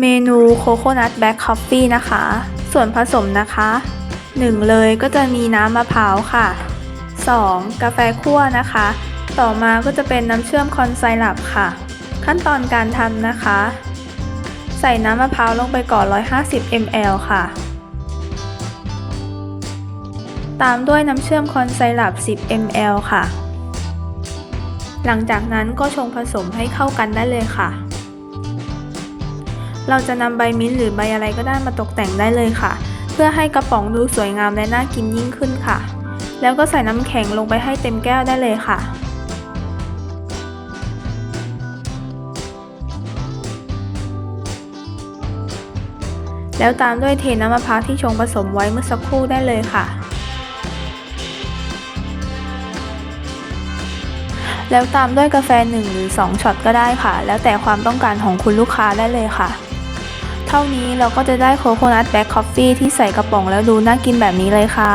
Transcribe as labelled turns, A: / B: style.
A: เมนูโคโคนัทแบ็คคอฟฟี่นะคะ ส่วนผสมนะคะ 1 เลยก็จะมีน้ำมะพร้าวค่ะ 2. กาแฟคั่วนะคะ ต่อมาก็จะเป็นน้ำเชื่อมคอนไซรัปค่ะ ขั้นตอนการทำนะคะ ใส่น้ำมะพร้าวลงไปก่อน 150 ml ค่ะ ตามด้วยน้ำเชื่อมคอนไซรัป10 ml ค่ะ หลังจากนั้นก็ชงผสมให้เข้ากันได้เลยค่ะ เราจะนำใบมิ้นท์หรือใบอะไรก็ได้มาตกแต่งได้เลยค่ะ เพื่อให้กระป๋องดูสวยงามและน่ากินยิ่งขึ้นค่ะ แล้วก็ใส่น้ำแข็งลงไปให้เต็มแก้วได้เลยค่ะแล้วตามด้วยเทน้ำมะพร้าวที่ชงผสมไว้เมื่อสักครู่ได้เลยค่ะ แล้วตามด้วยกาแฟ1หรือ2ช็อตก็ได้ค่ะ แล้วแต่ความต้องการของคุณลูกค้าได้เลยค่ะ เท่านี้เราก็จะได้โคโคนัทแบล็คคอฟฟี่ที่ใส่กระป๋องแล้วดูน่ากินแบบนี้เลยค่ะ